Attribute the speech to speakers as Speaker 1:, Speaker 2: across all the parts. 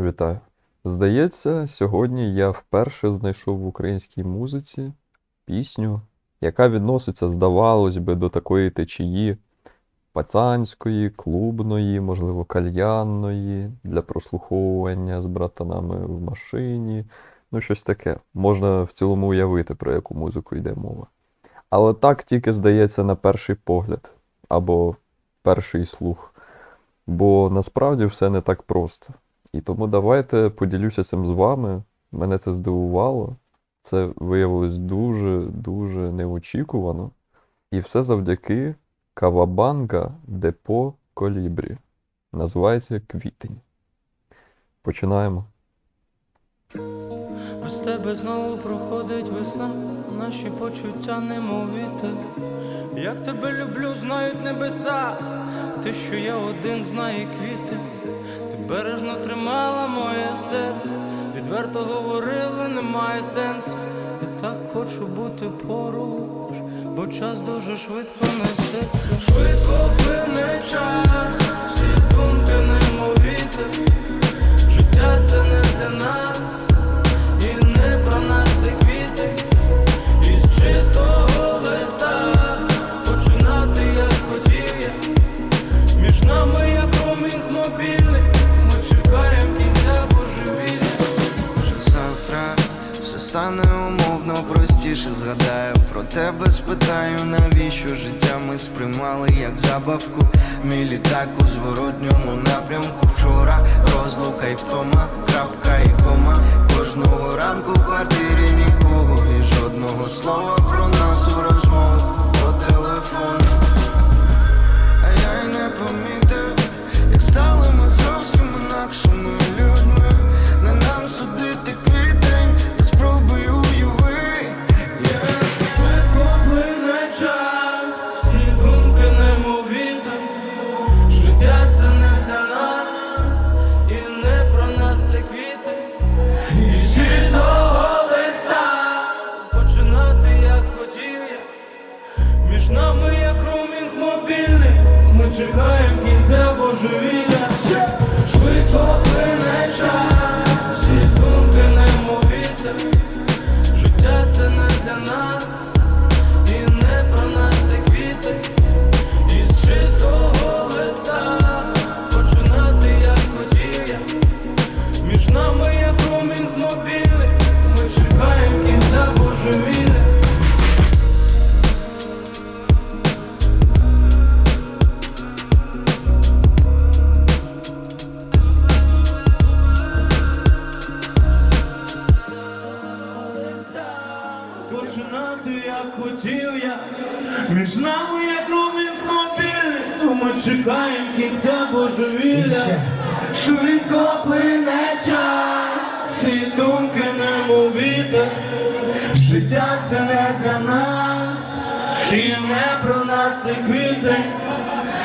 Speaker 1: Вітаю. Здається, сьогодні я вперше знайшов в українській музиці пісню, яка відноситься, здавалось би, до такої течії пацанської, клубної, можливо, кальянної, для прослуховування з братанами в машині. Ну, щось таке. Можна в цілому уявити, про яку музику йде мова. Але так тільки здається на перший погляд або перший слух. Бо насправді все не так просто. І тому давайте поділюся цим з вами. Мене це здивувало. Це виявилось дуже-дуже неочікувано. І все завдяки Кавабанга Депо Колібрі. Називається Квітень. Починаємо.
Speaker 2: Без тебе знову проходить весна, наші почуття немов вітер. Як тебе люблю, знають небеса, ти, що я один знає квіти, ти бережно тримала моє серце, відверто говорили, немає сенсу. Я так хочу бути поруч, бо час дуже швидко несеться. Швидко плине час, всі думки немов як
Speaker 3: забавку. Мій літак у зворотньому напрямку. Вчора розлука й втома, крапка і кома. Кожного ранку в квартирі нікого і жодного слова про нас у розмову по телефону. А я й не помітив, як стали ми зовсім інакшими
Speaker 2: Між нами як ромінг мобільний, ми чекаємо кінця божевілля. Швидко між нами як ромінг мобільний, ми чекаємо кінця божевілля. Швидко плине час, всі думки немов вітер. Життя це не для нас, і не про нас це квіти.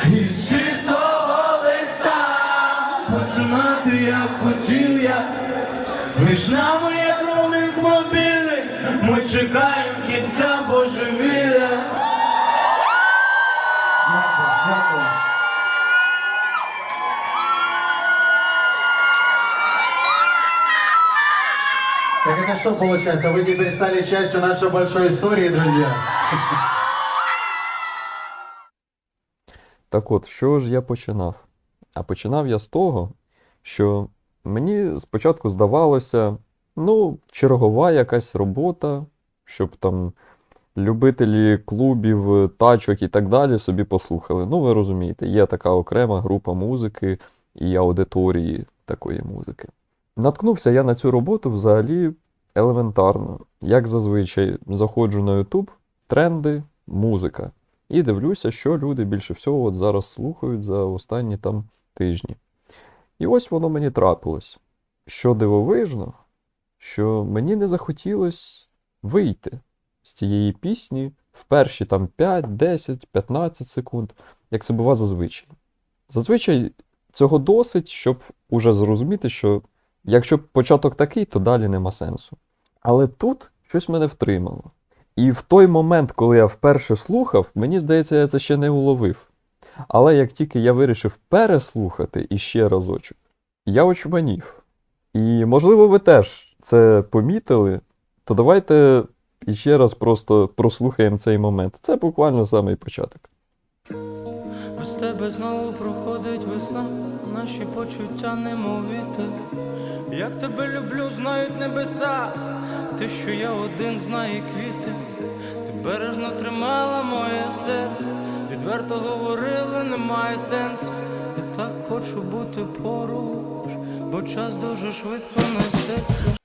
Speaker 2: Із чистого листа починати як хотів я. Між нами як ромінг мобільний, ми чекаємо кінця божевілля.
Speaker 4: Так это что получается? Вы теперь стали частью нашей большой истории, друзья?
Speaker 1: Так от, що ж я починав? А починав я з того, що мені спочатку здавалося, ну, чергова якась робота, щоб там любителі клубів, тачок і так далі собі послухали. Ну, ви розумієте, є така окрема група музики і аудиторії такої музики. Наткнувся я на цю роботу взагалі елементарно. Як зазвичай, заходжу на YouTube, тренди, музика. І дивлюся, що люди більше всього от зараз слухають за останні там тижні. І ось воно мені трапилось. Що дивовижно, що мені не захотілось вийти з цієї пісні в перші там 5, 10, 15 секунд, як це бува зазвичай. Зазвичай цього досить, щоб уже зрозуміти, що якщо початок такий, то далі нема сенсу. Але тут щось мене втримало. І в той момент, коли я вперше слухав, мені здається, я це ще не уловив. Але як тільки я вирішив переслухати іще разочок, я очманів. І можливо, ви теж це помітили, то давайте іще раз просто прослухаємо цей момент. Це буквально самий початок.
Speaker 2: Без тебе знову проходить весна, наші почуття немов вітер. Як тебе люблю, знають небеса, те, що я один знає квіти. Ти бережно тримала моє серце, відверто говорила, немає сенсу. Я так хочу бути поруч, бо час дуже швидко несеться.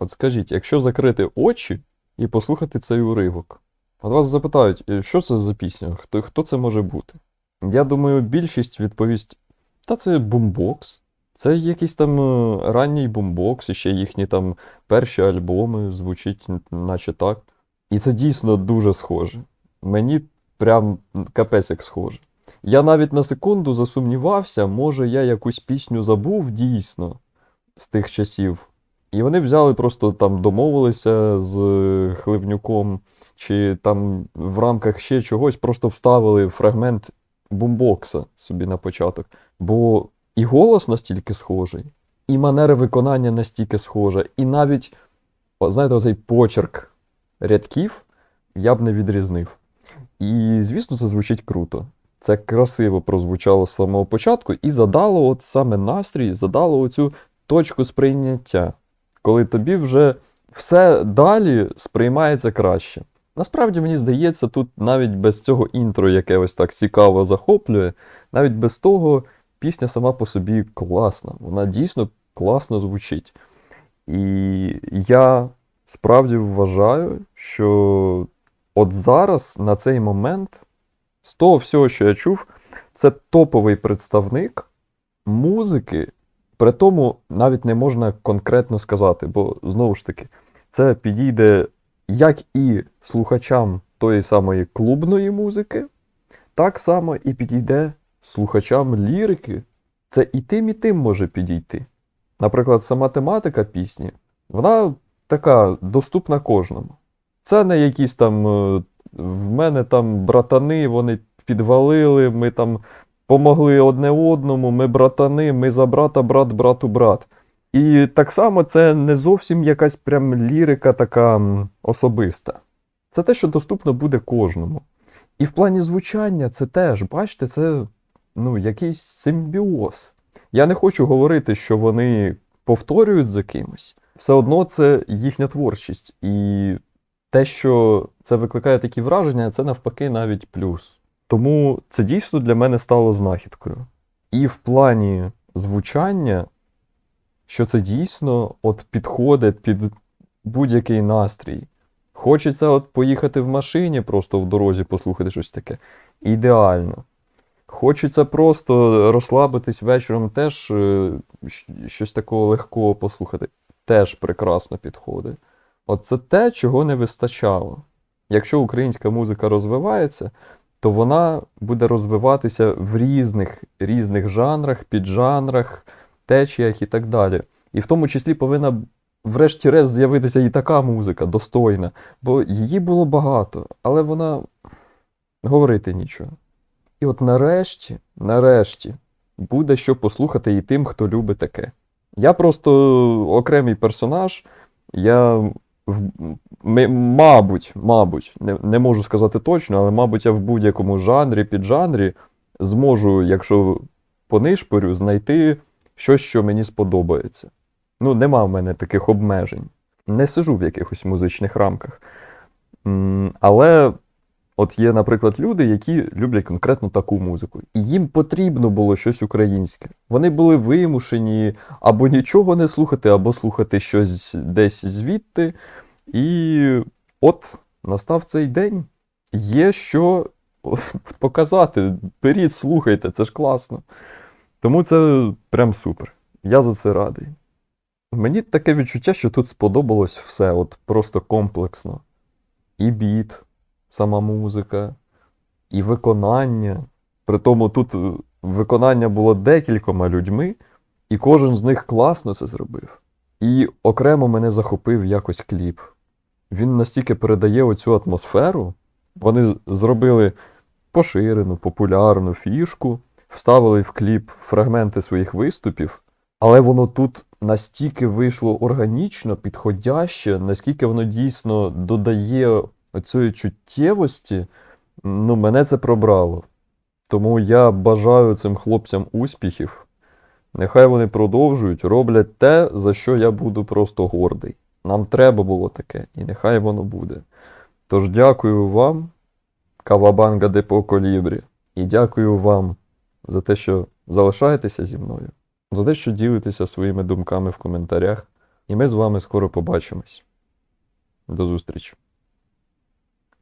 Speaker 1: От скажіть, якщо закрити очі і послухати цей уривок, от вас запитають, «Е, що це за пісня? Хто, хто це може бути? Я думаю, більшість відповість: та це бумбокс. Це якийсь там е, ранній бумбокс, і ще їхні там перші альбоми звучить, наче так. І це дійсно дуже схоже. Мені прям капець як схоже. Я навіть на секунду засумнівався, може я якусь пісню забув дійсно з тих часів. І вони взяли, просто там домовилися з Хливнюком, чи там в рамках ще чогось просто вставили фрагмент бумбокса собі на початок. Бо і голос настільки схожий, і манера виконання настільки схожа, і навіть, знаєте, оцей почерк рядків я б не відрізнив. І, звісно, це звучить круто. Це красиво прозвучало з самого початку і задало от саме настрій, задало оцю точку сприйняття, коли тобі вже все далі сприймається краще. Насправді, мені здається, тут навіть без цього інтро, яке ось так цікаво захоплює, навіть без того пісня сама по собі класна. Вона дійсно класно звучить. І я справді вважаю, що от зараз, на цей момент, з того всього, що я чув, це топовий представник музики, при тому навіть не можна конкретно сказати, бо знову ж таки, це підійде як і слухачам тої самої клубної музики, так само і підійде слухачам лірики. Це і тим, і тим може підійти. Наприклад, сама тематика пісні, вона така доступна кожному. Це не якісь там е, в мене там братани, вони підвалили, ми там помогли одне одному, ми братани, ми за брата, брат, брату, брат. І так само це не зовсім якась прям лірика така особиста. Це те, що доступно буде кожному. І в плані звучання це теж, бачите, це ну, якийсь симбіоз. Я не хочу говорити, що вони повторюють за кимось. Все одно це їхня творчість. І те, що це викликає такі враження, це навпаки навіть плюс. Тому це дійсно для мене стало знахідкою. І в плані звучання, що це дійсно от підходить під будь-який настрій. Хочеться от поїхати в машині, просто в дорозі послухати щось таке. Ідеально. Хочеться просто розслабитись вечором, теж е, щось такого легкого послухати. Теж прекрасно підходить. От це те, чого не вистачало. Якщо українська музика розвивається, то вона буде розвиватися в різних, різних жанрах, піджанрах, течіях і так далі. І в тому числі повинна, врешті-решт, з'явитися і така музика достойна, бо її було багато, але вона говорити нічого. І от нарешті, нарешті, буде що послухати і тим, хто любить таке. Я просто окремий персонаж, я, в, м- мабуть, мабуть, не, не можу сказати точно, але, мабуть, я в будь-якому жанрі, піджанрі зможу, якщо понишпорю, знайти щось, що мені сподобається. Ну, нема в мене таких обмежень. Не сижу в якихось музичних рамках. Але от є, наприклад, люди, які люблять конкретно таку музику. І їм потрібно було щось українське. Вони були вимушені або нічого не слухати, або слухати щось десь звідти. І от настав цей день. Є що показати. Беріть, слухайте, це ж класно. Тому це прям супер. Я за це радий. Мені таке відчуття, що тут сподобалось все, от просто комплексно. І біт, сама музика, і виконання. Притому тут е, виконання було декількома людьми, і кожен з них класно це зробив. І окремо мене захопив якось кліп. Він настільки передає оцю атмосферу. Вони зробили поширену, популярну фішку, вставили в кліп фрагменти своїх виступів, але воно тут настільки вийшло органічно, підходяще, наскільки воно дійсно додає оцієї чуттєвості, ну, мене це пробрало. Тому я бажаю цим хлопцям успіхів. Нехай вони продовжують, роблять те, за що я буду просто гордий. Нам треба було таке, і нехай воно буде. Тож дякую вам, Кавабанга Депо Колібрі, і дякую вам за те, що залишаєтеся зі мною, за те, що ділитеся своїми думками в коментарях. І ми з вами скоро побачимось. До зустрічі!